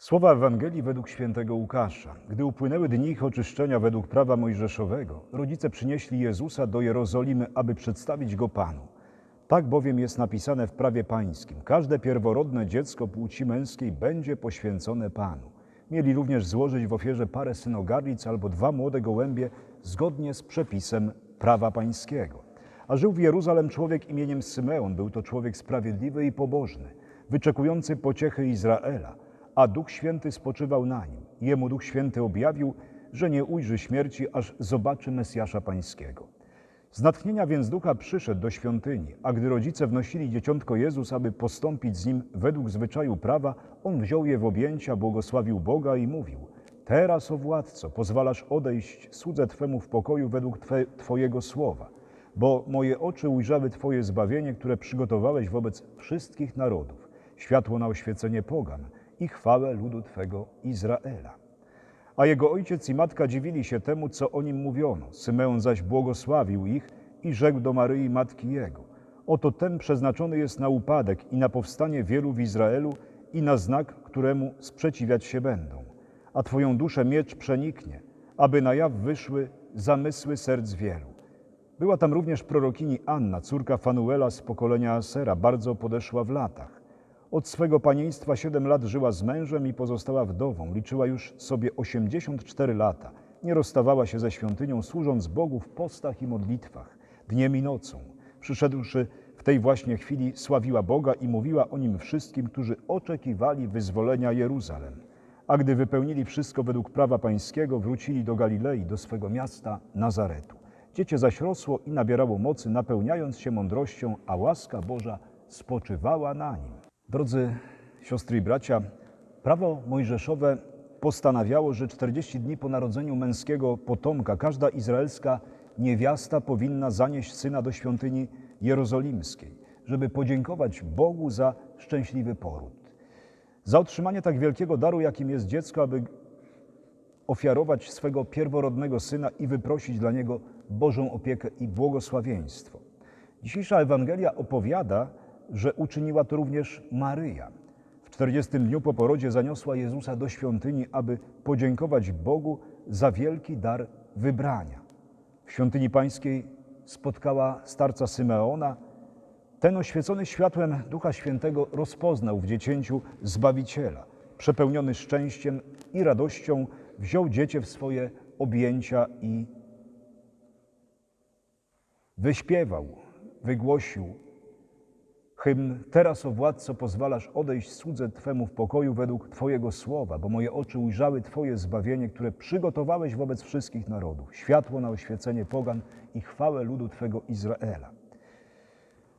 Słowa Ewangelii według świętego Łukasza. Gdy upłynęły dni ich oczyszczenia według prawa mojżeszowego, rodzice przynieśli Jezusa do Jerozolimy, aby przedstawić go Panu. Tak bowiem jest napisane w prawie pańskim. Każde pierworodne dziecko płci męskiej będzie poświęcone Panu. Mieli również złożyć w ofierze parę synogarlic albo dwa młode gołębie zgodnie z przepisem prawa pańskiego. A żył w Jeruzalem człowiek imieniem Symeon. Był to człowiek sprawiedliwy i pobożny, wyczekujący pociechy Izraela, a Duch Święty spoczywał na nim. Jemu Duch Święty objawił, że nie ujrzy śmierci, aż zobaczy Mesjasza Pańskiego. Z natchnienia więc Ducha przyszedł do świątyni, a gdy rodzice wnosili dzieciątko Jezus, aby postąpić z nim według zwyczaju prawa, on wziął je w objęcia, błogosławił Boga i mówił: Teraz, o władco, pozwalasz odejść słudze Twemu w pokoju według Twe, Twojego słowa, bo moje oczy ujrzały Twoje zbawienie, które przygotowałeś wobec wszystkich narodów, światło na oświecenie pogan i chwałę ludu Twego Izraela. A jego ojciec i matka dziwili się temu, co o nim mówiono. Symeon zaś błogosławił ich i rzekł do Maryi, matki jego: Oto ten przeznaczony jest na upadek i na powstanie wielu w Izraelu i na znak, któremu sprzeciwiać się będą. A twoją duszę miecz przeniknie, aby na jaw wyszły zamysły serc wielu. Była tam również prorokini Anna, córka Fanuela z pokolenia Asera, bardzo podeszła w latach. Od swego panieństwa siedem lat żyła z mężem i pozostała wdową. Liczyła już sobie 84 lata. Nie rozstawała się ze świątynią, służąc Bogu w postach i modlitwach, dniem i nocą. Przyszedłszy w tej właśnie chwili, sławiła Boga i mówiła o nim wszystkim, którzy oczekiwali wyzwolenia Jeruzalem. A gdy wypełnili wszystko według prawa pańskiego, wrócili do Galilei, do swego miasta Nazaretu. Dziecię zaś rosło i nabierało mocy, napełniając się mądrością, a łaska Boża spoczywała na nim. Drodzy siostry i bracia, prawo mojżeszowe postanawiało, że 40 dni po narodzeniu męskiego potomka każda izraelska niewiasta powinna zanieść syna do świątyni jerozolimskiej, żeby podziękować Bogu za szczęśliwy poród. Za otrzymanie tak wielkiego daru, jakim jest dziecko, aby ofiarować swego pierworodnego syna i wyprosić dla niego Bożą opiekę i błogosławieństwo. Dzisiejsza Ewangelia opowiada, że uczyniła to również Maryja. W 40 dniu po porodzie zaniosła Jezusa do świątyni, aby podziękować Bogu za wielki dar wybrania. W świątyni pańskiej spotkała starca Symeona. Ten oświecony światłem Ducha Świętego rozpoznał w dziecięciu Zbawiciela. Przepełniony szczęściem i radością wziął dziecię w swoje objęcia i wyśpiewał, wygłosił hymn Teraz, o władco, pozwalasz odejść słudze Twemu w pokoju według Twojego słowa, bo moje oczy ujrzały Twoje zbawienie, które przygotowałeś wobec wszystkich narodów, światło na oświecenie pogan i chwałę ludu Twego Izraela.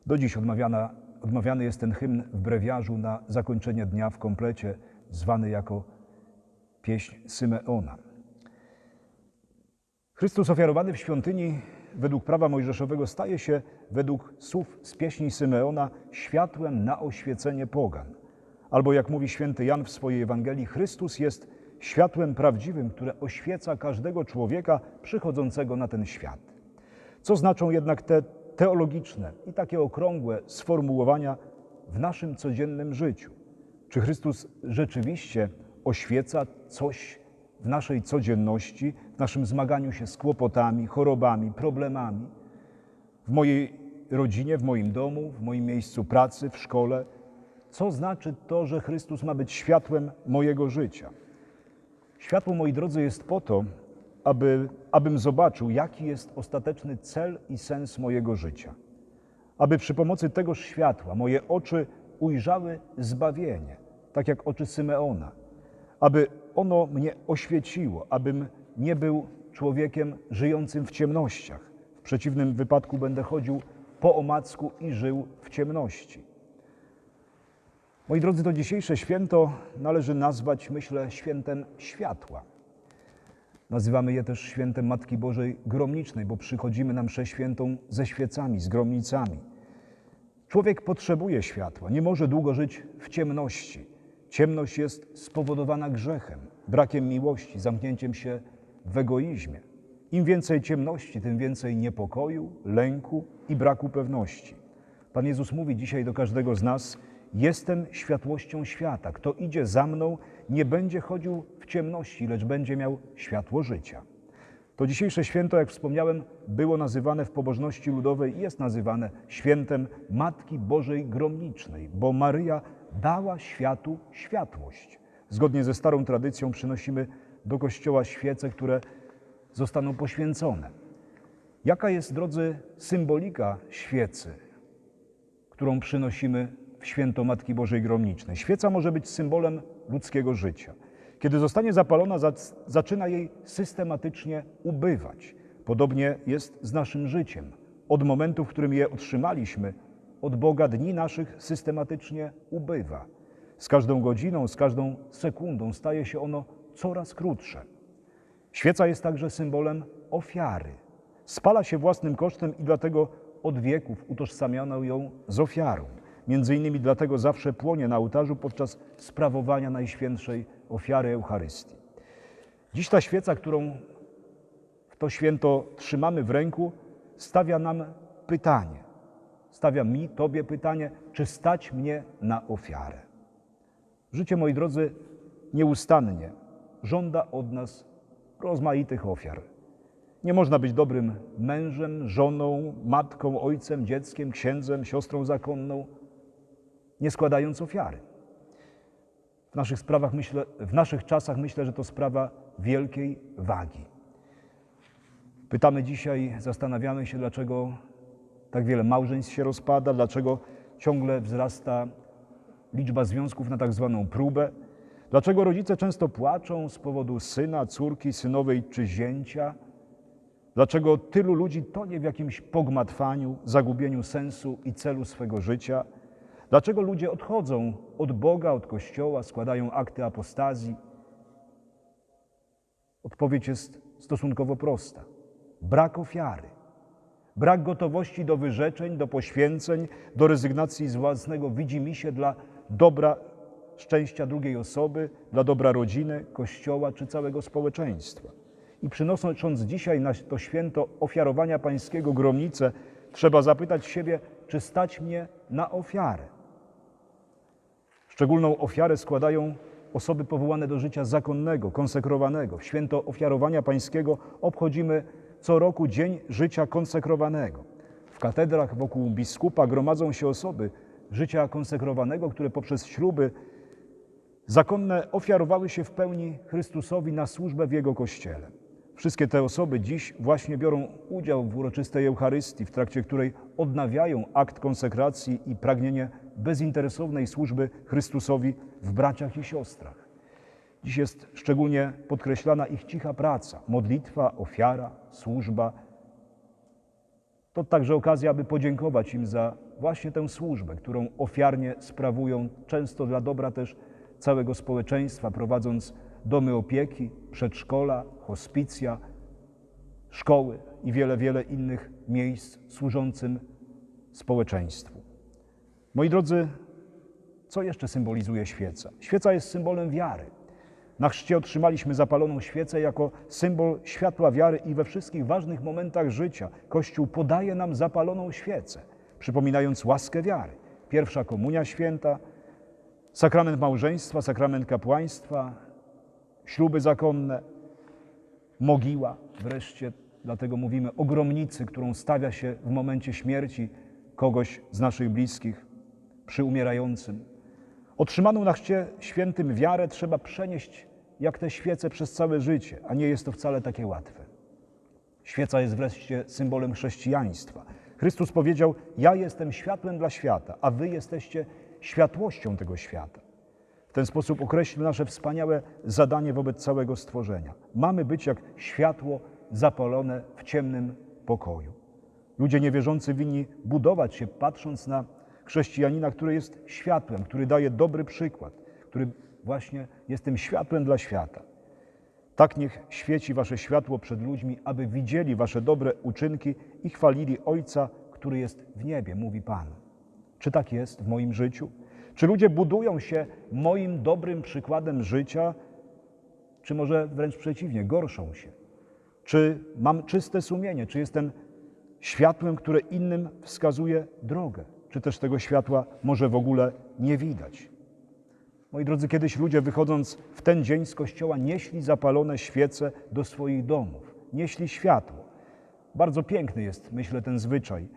Do dziś odmawiana, odmawiany jest ten hymn w brewiarzu na zakończenie dnia w komplecie, zwany jako pieśń Symeona. Chrystus ofiarowany w świątyni według prawa mojżeszowego staje się według słów z pieśni Symeona światłem na oświecenie pogan. Albo jak mówi święty Jan w swojej Ewangelii, Chrystus jest światłem prawdziwym, które oświeca każdego człowieka przychodzącego na ten świat. Co znaczą jednak te teologiczne i takie okrągłe sformułowania w naszym codziennym życiu? Czy Chrystus rzeczywiście oświeca coś w naszej codzienności, w naszym zmaganiu się z kłopotami, chorobami, problemami, w mojej rodzinie, w moim domu, w moim miejscu pracy, w szkole. Co znaczy to, że Chrystus ma być światłem mojego życia? Światło, moi drodzy, jest po to, aby, abym zobaczył, jaki jest ostateczny cel i sens mojego życia. Aby przy pomocy tegoż światła moje oczy ujrzały zbawienie, tak jak oczy Symeona, aby ono mnie oświeciło, abym nie był człowiekiem żyjącym w ciemnościach. W przeciwnym wypadku będę chodził po omacku i żył w ciemności. Moi drodzy, to dzisiejsze święto należy nazwać, myślę, świętem światła. Nazywamy je też świętem Matki Bożej Gromnicznej, bo przychodzimy na mszę świętą ze świecami, z gromnicami. Człowiek potrzebuje światła, nie może długo żyć w ciemności. Ciemność jest spowodowana grzechem, brakiem miłości, zamknięciem się w egoizmie. Im więcej ciemności, tym więcej niepokoju, lęku i braku pewności. Pan Jezus mówi dzisiaj do każdego z nas: Jestem światłością świata. Kto idzie za mną, nie będzie chodził w ciemności, lecz będzie miał światło życia. To dzisiejsze święto, jak wspomniałem, było nazywane w pobożności ludowej i jest nazywane świętem Matki Bożej Gromnicznej, bo Maryja dała światu światłość. Zgodnie ze starą tradycją przynosimy do kościoła świece, które zostaną poświęcone. Jaka jest, drodzy, symbolika świecy, którą przynosimy w święto Matki Bożej Gromnicznej? Świeca może być symbolem ludzkiego życia. Kiedy zostanie zapalona, zac- zaczyna jej systematycznie ubywać. Podobnie jest z naszym życiem. Od momentu, w którym je otrzymaliśmy, od Boga dni naszych systematycznie ubywa. Z każdą godziną, z każdą sekundą staje się ono coraz krótsze. Świeca jest także symbolem ofiary. Spala się własnym kosztem i dlatego od wieków utożsamiano ją z ofiarą. Między innymi dlatego zawsze płonie na ołtarzu podczas sprawowania Najświętszej ofiary Eucharystii. Dziś ta świeca, którą w to święto trzymamy w ręku, stawia nam pytanie. Stawia mi, Tobie pytanie, czy stać mnie na ofiarę? Życie, moi drodzy, nieustannie żąda od nas rozmaitych ofiar. Nie można być dobrym mężem, żoną, matką, ojcem, dzieckiem, księdzem, siostrą zakonną, nie składając ofiary. W naszych sprawach myślę, w naszych czasach myślę, że to sprawa wielkiej wagi. Pytamy dzisiaj, zastanawiamy się, dlaczego tak wiele małżeństw się rozpada, dlaczego ciągle wzrasta liczba związków na tak zwaną próbę, dlaczego rodzice często płaczą z powodu syna, córki, synowej czy zięcia, dlaczego tylu ludzi tonie w jakimś pogmatwaniu, zagubieniu sensu i celu swego życia, dlaczego ludzie odchodzą od Boga, od Kościoła, składają akty apostazji. Odpowiedź jest stosunkowo prosta. Brak ofiary. Brak gotowości do wyrzeczeń, do poświęceń, do rezygnacji z własnego widzimisię dla dobra szczęścia drugiej osoby, dla dobra rodziny, kościoła czy całego społeczeństwa. I przynosząc dzisiaj na to święto ofiarowania pańskiego gromnicę, trzeba zapytać siebie, czy stać mnie na ofiarę. Szczególną ofiarę składają osoby powołane do życia zakonnego, konsekrowanego. W święto ofiarowania pańskiego obchodzimy co roku Dzień Życia Konsekrowanego. W katedrach wokół biskupa gromadzą się osoby życia konsekrowanego, które poprzez śluby zakonne ofiarowały się w pełni Chrystusowi na służbę w Jego Kościele. Wszystkie te osoby dziś właśnie biorą udział w uroczystej Eucharystii, w trakcie której odnawiają akt konsekracji i pragnienie bezinteresownej służby Chrystusowi w braciach i siostrach. Dziś jest szczególnie podkreślana ich cicha praca, modlitwa, ofiara, służba. To także okazja, aby podziękować im za właśnie tę służbę, którą ofiarnie sprawują, często dla dobra też całego społeczeństwa, prowadząc domy opieki, przedszkola, hospicja, szkoły i wiele, wiele innych miejsc służącym społeczeństwu. Moi drodzy, co jeszcze symbolizuje świeca? Świeca jest symbolem wiary. Na chrzcie otrzymaliśmy zapaloną świecę jako symbol światła wiary i we wszystkich ważnych momentach życia Kościół podaje nam zapaloną świecę, przypominając łaskę wiary. Pierwsza komunia święta, sakrament małżeństwa, sakrament kapłaństwa, śluby zakonne, mogiła wreszcie, dlatego mówimy o gromnicy, którą stawia się w momencie śmierci kogoś z naszych bliskich przy umierającym. Otrzymaną na chrzcie świętym wiarę trzeba przenieść jak te świece przez całe życie, a nie jest to wcale takie łatwe. Świeca jest wreszcie symbolem chrześcijaństwa. Chrystus powiedział: Ja jestem światłem dla świata, a wy jesteście światłością tego świata. W ten sposób określił nasze wspaniałe zadanie wobec całego stworzenia. Mamy być jak światło zapalone w ciemnym pokoju. Ludzie niewierzący winni budować się, patrząc na chrześcijanina, który jest światłem, który daje dobry przykład, który właśnie jest tym światłem dla świata. Tak niech świeci wasze światło przed ludźmi, aby widzieli wasze dobre uczynki i chwalili Ojca, który jest w niebie, mówi Pan. Czy tak jest w moim życiu? Czy ludzie budują się moim dobrym przykładem życia, czy może wręcz przeciwnie, gorszą się? Czy mam czyste sumienie? Czy jestem światłem, które innym wskazuje drogę? czy też tego światła może w ogóle nie widać. Moi drodzy, kiedyś ludzie wychodząc w ten dzień z kościoła nieśli zapalone świece do swoich domów, nieśli światło. Bardzo piękny jest, myślę, ten zwyczaj.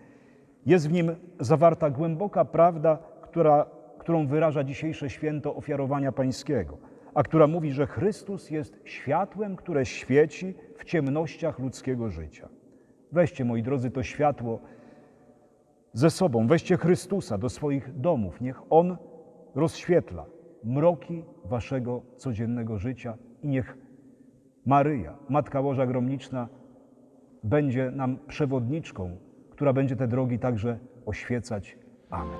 Jest w nim zawarta głęboka prawda, która, którą wyraża dzisiejsze święto ofiarowania pańskiego, a która mówi, że Chrystus jest światłem, które świeci w ciemnościach ludzkiego życia. Weźcie, moi drodzy, to światło ze sobą, weźcie Chrystusa do swoich domów, niech On rozświetla mroki waszego codziennego życia i niech Maryja, Matka Łoża Gromniczna, będzie nam przewodniczką, która będzie te drogi także oświecać. Amen.